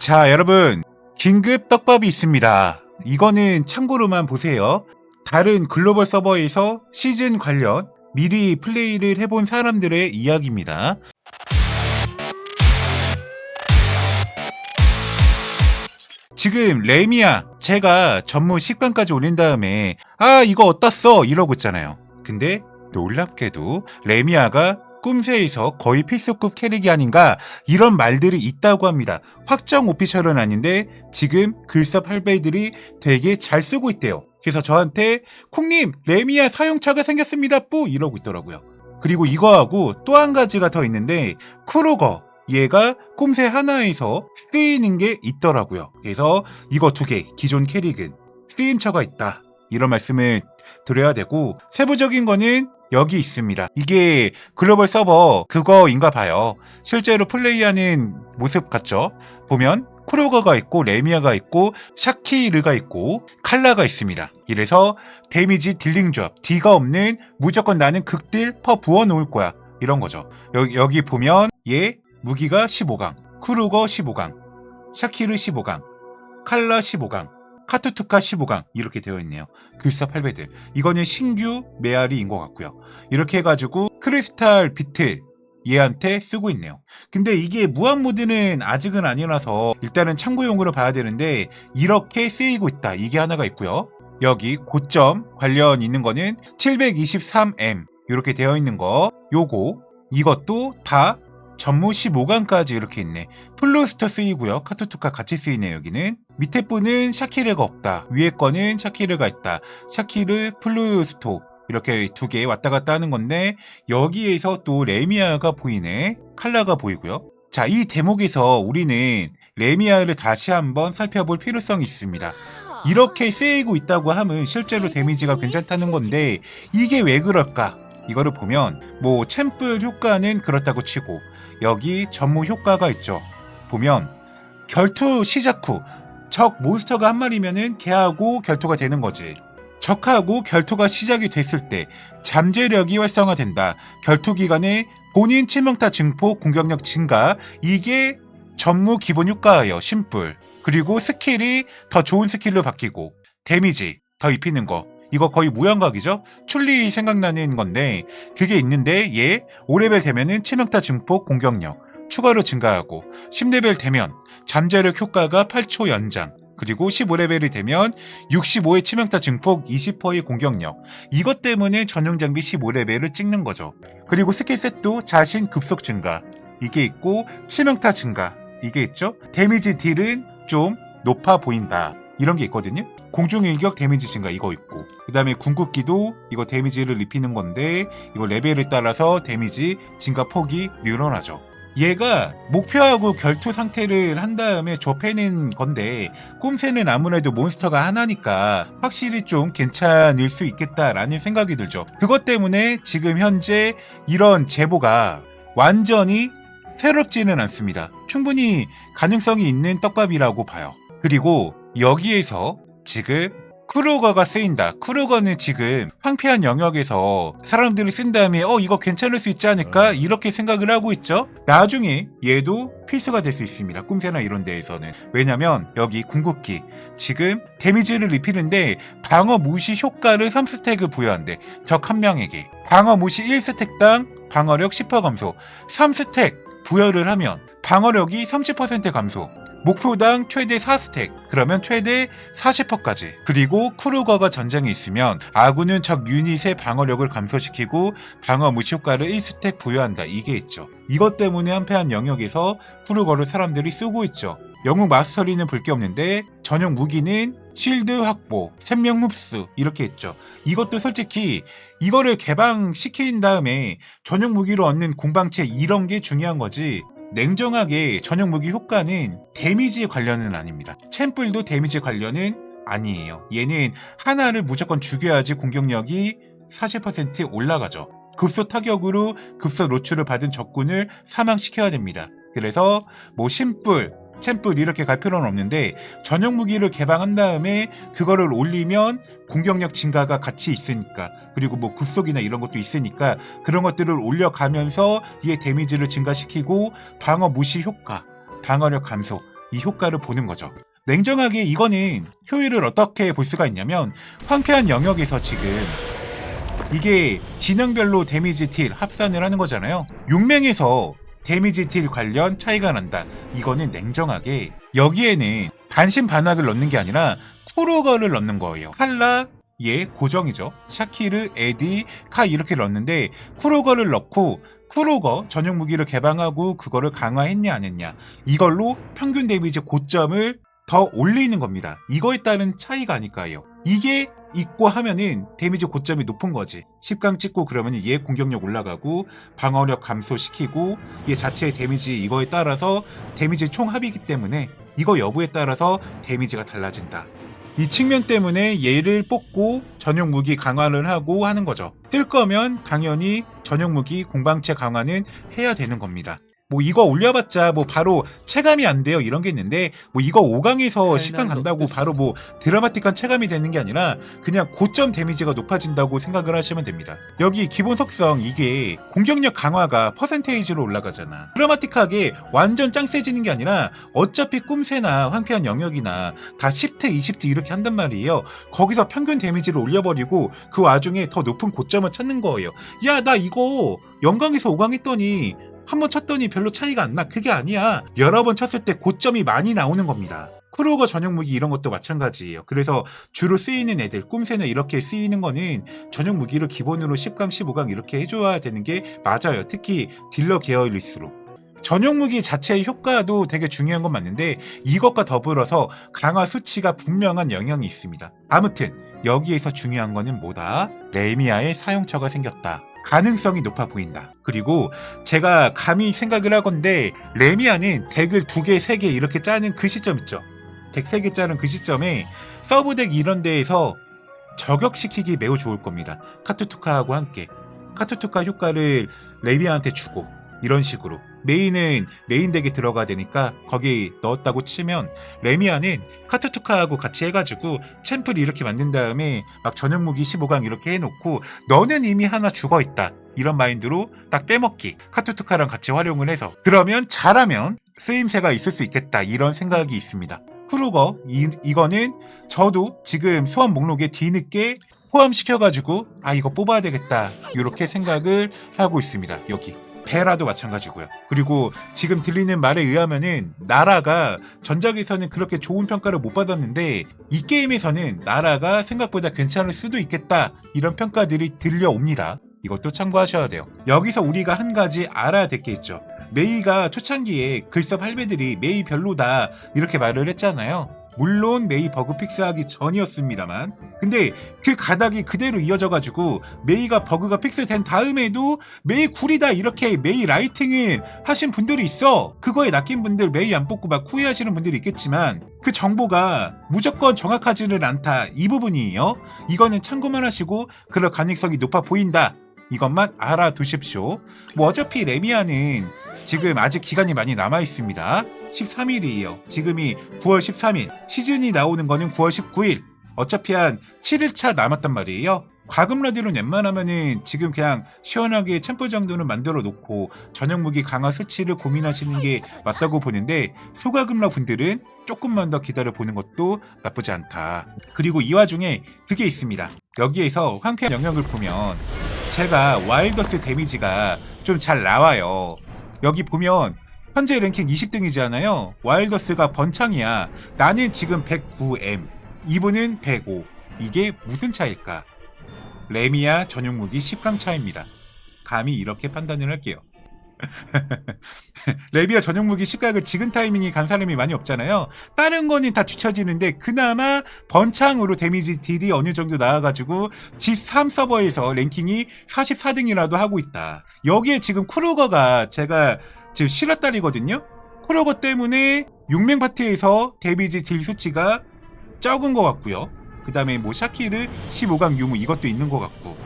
자, 여러분. 긴급 떡밥이 있습니다. 이거는 참고로만 보세요. 다른 글로벌 서버에서 시즌 관련 미리 플레이를 해본 사람들의 이야기입니다. 지금 레미아 제가 전무 식빵까지 올린 다음에 아 이거 어디다 이러고 있잖아요. 근데 놀랍게도 레미아가 꿈새에서 거의 필수급 캐릭이 아닌가 이런 말들이 있다고 합니다. 확정 오피셜은 아닌데 지금 글섭 할배들이 되게 잘 쓰고 있대요. 그래서 저한테 콩님 레미아 사용차가 생겼습니다 뿌 이러고 있더라고요. 그리고 이거하고 또 한 가지가 더 있는데 쿠로거 얘가 꿈새 하나에서 쓰이는 게 있더라고요. 그래서 이거 두 개 기존 캐릭은 쓰임처가 있다. 이런 말씀을 드려야 되고 세부적인 거는 여기 있습니다. 이게 글로벌 서버 그거인가 봐요. 실제로 플레이하는 모습 같죠? 보면 쿠로거가 있고 레미아가 있고 샤키르가 있고 칼라가 있습니다. 이래서 데미지 딜링 조합 D가 없는 무조건 나는 극딜 퍼 부어 놓을 거야. 이런 거죠. 여기, 여기 보면 얘 무기가 15강, 쿠루거 15강, 샤키르 15강, 칼라 15강, 카투투카 15강 이렇게 되어 있네요. 글사 8배들. 이거는 신규 메아리인 것 같고요. 이렇게 해가지고 크리스탈 비틀 얘한테 쓰고 있네요. 근데 이게 무한 모드는 아직은 아니라서 일단은 참고용으로 봐야 되는데 이렇게 쓰이고 있다. 이게 하나가 있고요. 여기 고점 관련 있는 거는 723M 이렇게 되어 있는 거 요거 이것도 다 전무 15강까지 이렇게 있네. 플루스터 쓰이고요. 카투투카 같이 쓰이네 여기는. 밑에 분은 샤키르가 없다. 위에 거는 샤키르가 있다. 샤키르 플루스토 이렇게 두 개 왔다 갔다 하는 건데 여기에서 또 레미아가 보이네. 칼라가 보이고요. 자, 이 대목에서 우리는 레미아를 다시 한번 살펴볼 필요성이 있습니다. 이렇게 쓰이고 있다고 하면 실제로 데미지가 괜찮다는 건데 이게 왜 그럴까? 이거를 보면 뭐 챔플 효과는 그렇다고 치고 여기 전무 효과가 있죠. 보면 결투 시작 후 적 몬스터가 한 마리면은 걔하고 결투가 되는 거지. 적하고 결투가 시작이 됐을 때 잠재력이 활성화된다. 결투 기간에 본인 치명타 증폭 공격력 증가 이게 전무 기본 효과예요. 심플. 그리고 스킬이 더 좋은 스킬로 바뀌고 데미지 더 입히는 거 이거 거의 무연각이죠? 출리 생각나는 건데 그게 있는데 얘 5레벨 되면은 치명타 증폭 공격력 추가로 증가하고 10레벨 되면 잠재력 효과가 8초 연장 그리고 15레벨이 되면 65의 치명타 증폭 20%의 공격력. 이것 때문에 전용 장비 15레벨을 찍는 거죠. 그리고 스킬 셋도 자신 급속 증가. 이게 있고 치명타 증가. 이게 있죠? 데미지 딜은 좀 높아 보인다. 이런 게 있거든요 공중 일격 데미지 증가 이거 있고. 그 다음에 궁극기도 이거 데미지를 입히는 건데 이거 레벨을 따라서 데미지 증가 폭이 늘어나죠. 얘가 목표하고 결투 상태를 한 다음에 좁혀낸 건데 꿈새는 아무래도 몬스터가 하나니까 확실히 좀 괜찮을 수 있겠다라는 생각이 들죠. 그것 때문에 지금 현재 이런 제보가 완전히 새롭지는 않습니다. 충분히 가능성이 있는 떡밥이라고 봐요. 그리고 여기에서 지금 크루거가 쓰인다. 크루거는 지금 황폐한 영역에서 사람들이 쓴 다음에 어 이거 괜찮을 수 있지 않을까 이렇게 생각을 하고 있죠. 나중에 얘도 필수가 될 수 있습니다. 꿈새나 이런 데에서는 왜냐면 여기 궁극기 지금 데미지를 입히는데 방어 무시 효과를 3스택을 부여한대. 적 한 명에게 방어 무시 1스택당 방어력 10% 감소 3스택 부여를 하면 방어력이 30% 감소 목표당 최대 4스택, 그러면 최대 40%까지. 그리고 크루거가 전장에 있으면 아군은 적 유닛의 방어력을 감소시키고 방어 무시 효과를 1스택 부여한다. 이게 있죠. 이것 때문에 한패한 영역에서 크루거를 사람들이 쓰고 있죠. 영웅 마스터리는 볼 게 없는데 전용 무기는 실드 확보, 생명 흡수 이렇게 했죠. 이것도 솔직히 이거를 개방시킨 다음에 전용 무기로 얻는 공방체 이런 게 중요한 거지. 냉정하게 전용 무기 효과는 데미지 관련은 아닙니다. 챔플도 데미지 관련은 아니에요. 얘는 하나를 무조건 죽여야지 공격력이 40% 올라가죠. 급소 타격으로 급소 노출을 받은 적군을 사망시켜야 됩니다. 그래서 뭐 심플, 챔플 이렇게 갈 필요는 없는데 전용 무기를 개방한 다음에 그거를 올리면 공격력 증가가 같이 있으니까 그리고 뭐 급속이나 이런 것도 있으니까 그런 것들을 올려가면서 이에 데미지를 증가시키고 방어 무시 효과, 방어력 감소 이 효과를 보는 거죠. 냉정하게 이거는 효율을 어떻게 볼 수가 있냐면 황폐한 영역에서 지금 이게 진영별로 데미지 딜 합산을 하는 거잖아요. 6명에서 데미지 딜 관련 차이가 난다. 이거는 냉정하게 여기에는 반신반악을 넣는 게 아니라 쿠로거를 넣는 거예요. 칼라 얘 고정이죠. 샤키르, 에디, 카 이렇게 넣었는데 쿠로거를 넣고 쿠로거 전용 무기를 개방하고 그거를 강화했냐 안 했냐 이걸로 평균 데미지 고점을 더 올리는 겁니다. 이거에 따른 차이가 아닐까요? 이게 있고 하면은 데미지 고점이 높은 거지. 10강 찍고 그러면 얘 공격력 올라가고 방어력 감소시키고 얘 자체의 데미지 이거에 따라서 데미지 총합이기 때문에 이거 여부에 따라서 데미지가 달라진다. 이 측면 때문에 얘를 뽑고 전용 무기 강화를 하고 하는 거죠. 쓸 거면 당연히 전용 무기 공방체 강화는 해야 되는 겁니다. 뭐 이거 올려봤자 뭐 바로 체감이 안 돼요 이런 게 있는데 뭐 이거 5강에서 10강 간다고 바로 뭐 드라마틱한 체감이 되는 게 아니라 그냥 고점 데미지가 높아진다고 생각을 하시면 됩니다. 여기 기본 속성 이게 공격력 강화가 퍼센테이지로 올라가잖아. 드라마틱하게 완전 짱 세지는 게 아니라 어차피 꿈새나 황폐한 영역이나 다 10트 20트 이렇게 한단 말이에요. 거기서 평균 데미지를 올려버리고 그 와중에 더 높은 고점을 찾는 거예요. 야 나 이거 영강에서 5강 했더니 한 번 쳤더니 별로 차이가 안 나. 그게 아니야. 여러 번 쳤을 때 고점이 많이 나오는 겁니다. 크루거 전용 무기 이런 것도 마찬가지예요. 그래서 주로 쓰이는 애들, 꿈새는 이렇게 쓰이는 거는 전용 무기를 기본으로 10강, 15강 이렇게 해줘야 되는 게 맞아요. 특히 딜러 계열일수록. 전용 무기 자체의 효과도 되게 중요한 건 맞는데 이것과 더불어서 강화 수치가 분명한 영향이 있습니다. 아무튼 여기에서 중요한 거는 뭐다? 레미아의 사용처가 생겼다. 가능성이 높아 보인다. 그리고 제가 감히 생각을 하건데 레미아는 덱을 두 개, 세 개 이렇게 짜는 그 시점 있죠. 덱 세 개 짜는 그 시점에 서브덱 이런 데에서 저격시키기 매우 좋을 겁니다. 카투투카하고 함께 카투투카 효과를 레미아한테 주고 이런 식으로 메인은 메인 덱에 들어가야 되니까 거기 넣었다고 치면 레미아는 카투투카하고 같이 해가지고 챔프를 이렇게 만든 다음에 막 전용 무기 15강 이렇게 해놓고 너는 이미 하나 죽어 있다. 이런 마인드로 딱 빼먹기. 카투투카랑 같이 활용을 해서. 그러면 잘하면 쓰임새가 있을 수 있겠다. 이런 생각이 있습니다. 후루거 이, 이거는 저도 지금 소환 목록에 뒤늦게 포함시켜가지고 아 이거 뽑아야 되겠다. 이렇게 생각을 하고 있습니다. 여기 베라도 마찬가지고요. 그리고 지금 들리는 말에 의하면은 나라가 전작에서는 그렇게 좋은 평가를 못 받았는데 이 게임에서는 나라가 생각보다 괜찮을 수도 있겠다. 이런 평가들이 들려옵니다. 이것도 참고하셔야 돼요. 여기서 우리가 한 가지 알아야 될 게 있죠. 메이가 초창기에 글섭 할배들이 메이 별로다. 이렇게 말을 했잖아요. 물론 메이 버그 픽스하기 전이었습니다만 근데 그 가닥이 그대로 이어져가지고 메이가 버그가 픽스된 다음에도 메이 굴이다 이렇게 메이 라이팅을 하신 분들이 있어. 그거에 낚인 분들 메이 안 뽑고 막 후회하시는 분들이 있겠지만 그 정보가 무조건 정확하지는 않다 이 부분이에요. 이거는 참고만 하시고 그럴 가능성이 높아 보인다. 이것만 알아두십시오. 뭐 어차피 레미아는 지금 아직 기간이 많이 남아 있습니다. 13일이에요. 지금이 9월 13일. 시즌이 나오는 거는 9월 19일. 어차피 한 7일차 남았단 말이에요. 과금러들은 웬만하면은 지금 그냥 시원하게 챔프 정도는 만들어 놓고 전용 무기 강화 수치를 고민하시는 게 맞다고 보는데 소과금러 분들은 조금만 더 기다려 보는 것도 나쁘지 않다. 그리고 이 와중에 그게 있습니다. 여기에서 황폐한 영역을 보면 제가 와일더스 데미지가 좀 잘 나와요. 여기 보면 현재 랭킹 20등이잖아요. 와일더스가 번창이야. 나는 지금 109M. 이분은 105. 이게 무슨 차일까? 레미아 전용 무기 10강 차입니다. 감히 이렇게 판단을 할게요. 레비아 전용 무기 10강을 지금 타이밍이 간 사람이 많이 없잖아요. 다른 거는 다 뒤처지는데 그나마 번창으로 데미지 딜이 어느 정도 나와가지고 G3 서버에서 랭킹이 44등이라도 하고 있다. 여기에 지금 쿠로거가 제가 지금 실화딸이거든요. 쿠로거 때문에 6명 파티에서 데미지 딜 수치가 적은 것 같고요. 그 다음에 뭐 샤키르 15강 유무 이것도 있는 것 같고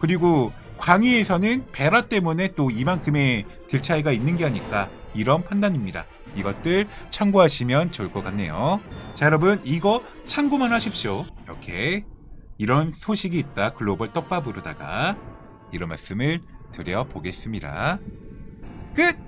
그리고 광위에서는 베라 때문에 또 이만큼의 딜 차이가 있는 게 아닐까 이런 판단입니다. 이것들 참고하시면 좋을 것 같네요. 자 여러분 이거 참고만 하십시오. 이렇게 이런 소식이 있다 글로벌 떡밥으로다가 이런 말씀을 드려보겠습니다. 끝!